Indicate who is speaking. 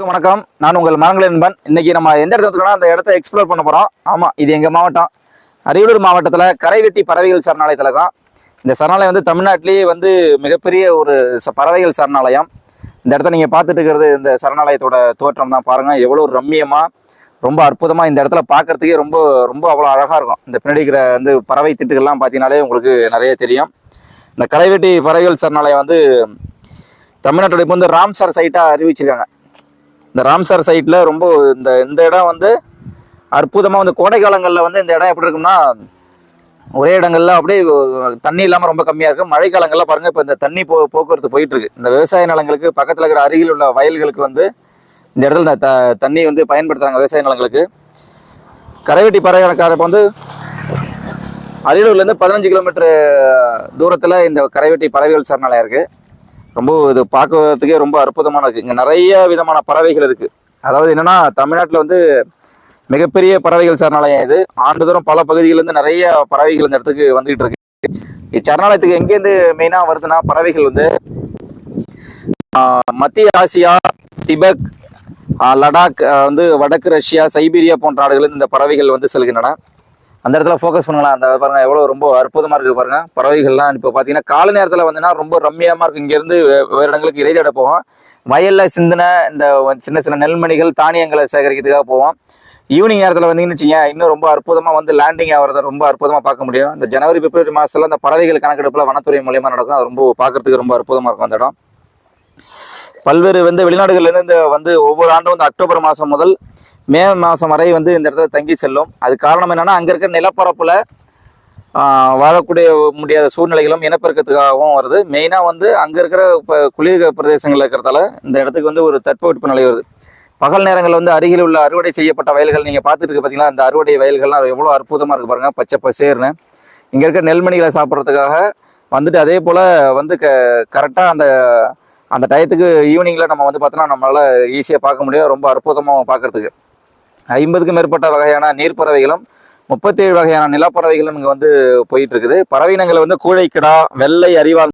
Speaker 1: வணக்கம். நான் உங்கள் மரங்கள் என்பன். இன்னைக்கு நம்ம எந்த இடத்துல அந்த இடத்த எக்ஸ்ப்ளோர் பண்ண போகிறோம் ஆமாம் இது எங்கள் மாவட்டம். அரியலூர் மாவட்டத்தில் கரைவெட்டி பறவைகள் சரணாலயத்தில் தான். இந்த சரணாலயம் வந்து தமிழ்நாட்டிலேயே வந்து மிகப்பெரிய ஒரு ச- பறவைகள் சரணாலயம். இந்த இடத்த நீங்கள் பார்த்துட்டு இருக்கிறது இந்த சரணாலயத்தோட தோற்றம் தான். பாருங்கள் எவ்வளோ ரம்மியமாக ரொம்ப அற்புதமாக இந்த இடத்துல பார்க்கறதுக்கே ரொம்ப ரொம்ப அவ்வளோ அழகாக இருக்கும். இந்த பின்னாடி இருக்கிற வந்து பறவை திட்டுகள்லாம் பார்த்தீங்கனாலே உங்களுக்கு நிறைய தெரியும். இந்த கரைவெட்டி பறவைகள் சரணாலயம் வந்து தமிழ்நாட்டோட இப்போ வந்து ராம்சார் சைட்டாக அறிவிச்சிருக்காங்க. இந்த ராம்சார் சைட்டில் ரொம்ப இந்த இந்த இடம் வந்து அற்புதமாக வந்து கோடை காலங்களில் வந்து இந்த இடம் எப்படி இருக்கும்னா ஒரே இடங்கள்ல அப்படியே தண்ணி இல்லாமல் ரொம்ப கம்மியாக இருக்கும் மழை காலங்களில் பாருங்கள் இப்போ இந்த தண்ணி போ போக்குவரத்து போயிட்டு இருக்கு. இந்த விவசாய நிலங்களுக்கு பக்கத்தில் இருக்கிற அருகில் உள்ள வயல்களுக்கு வந்து இந்த இடத்துல இந்த த தண்ணி வந்து பயன்படுத்துகிறாங்க விவசாய நிலங்களுக்கு. கரைவெட்டி பறவைக்கார வந்து அரியலூர்லேருந்து பதினஞ்சு கிலோமீட்டர் தூரத்தில் இந்த கரைவெட்டி பறவைகள் சரணாலயம் இருக்குது ரொம்ப இது பார்க்கறதுக்கே ரொம்ப அற்புதமான இருக்குது இங்கே நிறைய விதமான பறவைகள் இருக்குது அதாவது என்னன்னா தமிழ்நாட்டில் வந்து மிகப்பெரிய பறவைகள் சரணாலயம் இது. ஆண்டுதோறும் பல பகுதிகளிலேருந்து நிறைய பறவைகள் இந்த இடத்துக்கு வந்துகிட்டு இருக்கு. இச்சரணாலயத்துக்கு எங்கேருந்து மெயினாக வருதுன்னா பறவைகள் வந்து மத்திய ஆசியா திபக் லடாக் வந்து வடக்கு ரஷ்யா சைபீரியா போன்ற நாடுகளில் இந்த பறவைகள் வந்து செல்கின்றன. அந்த இடத்துல ஃபோக்கஸ் பண்ணுங்களா அந்த பாருங்க எவ்வளோ ரொம்ப அற்புதமாக இருக்குது பாருங்க. பறவைகள்லாம் இப்போ பார்த்தீங்கன்னா காலை நேரத்தில் வந்துன்னா ரொம்ப ரம்மியமாக இருக்கும் இங்கேருந்து வேறு இடங்களுக்கு இறைதேட போவோம். வயலில் சிந்தின இந்த சின்ன சின்ன நெல்மணிகள் தானியங்களை சேகரிக்கிறதுக்காக போவோம். ஈவினிங் நேரத்தில் வந்தீங்கன்னு வச்சுங்க இன்னும் ரொம்ப அற்புதமாக வந்து லேண்டிங் ஆகிறத ரொம்ப அற்புதமாக பார்க்க முடியும். இந்த ஜனவரி பிப்ரவரி மாதத்துல அந்த பறவைகள் கணக்கெடுப்பில் வனத்துறை மூலியமா நடக்கும். அது ரொம்ப பார்க்கறதுக்கு ரொம்ப அற்புதமாக இருக்கும் அந்த இடம். பல்வேறு வந்து வெளிநாடுகள்லேருந்து இந்த வந்து ஒவ்வொரு ஆண்டும் வந்து அக்டோபர் மாதம் முதல் மே மாதம் வரை வந்து இந்த இடத்துல தங்கி செல்லும். அது காரணம் என்னென்னா அங்கே இருக்கிற நிலப்பரப்பில் வாழக்கூடிய முடியாத சூழ்நிலைகளும் இனப்பெருக்கத்துக்காகவும் வருது. மெயினாக வந்து அங்கே இருக்கிற இப்போ குளிர் பிரதேசங்கள் இருக்கிறதால இந்த இடத்துக்கு வந்து ஒரு தட்பவெட்ப நிலை வருது. பகல் நேரங்களில் வந்து அருகில் உள்ள அறுவடை செய்யப்பட்ட வயல்கள் நீங்கள் பார்த்துட்டு இருக்கு பார்த்தீங்களா அந்த அறுவடை வயல்கள்லாம் எவ்வளோ அற்புதமாக இருக்கு பாருங்கள் பச்சை பசேர்னு. இங்கே இருக்கிற நெல்மணிகளை சாப்பிட்றதுக்காக வந்துட்டு அதே போல் வந்து க கரெக்டாக அந்த அந்த டயத்துக்கு ஈவினிங்கில் நம்ம வந்து பார்த்தோன்னா நம்மளால் ஈஸியாக பார்க்க முடியும். ரொம்ப அற்புதமாக பார்க்கறதுக்கு. ஐம்பதுக்கும் மேற்பட்ட வகையான நீர்ப்பறவைகளும் முப்பத்தேழு வகையான நிலப்பறவைகளும் இங்கே வந்து போயிட்டு இருக்குது. பறவையினங்கள் வந்து கூழைக்கிடா வெள்ளை அறிவால்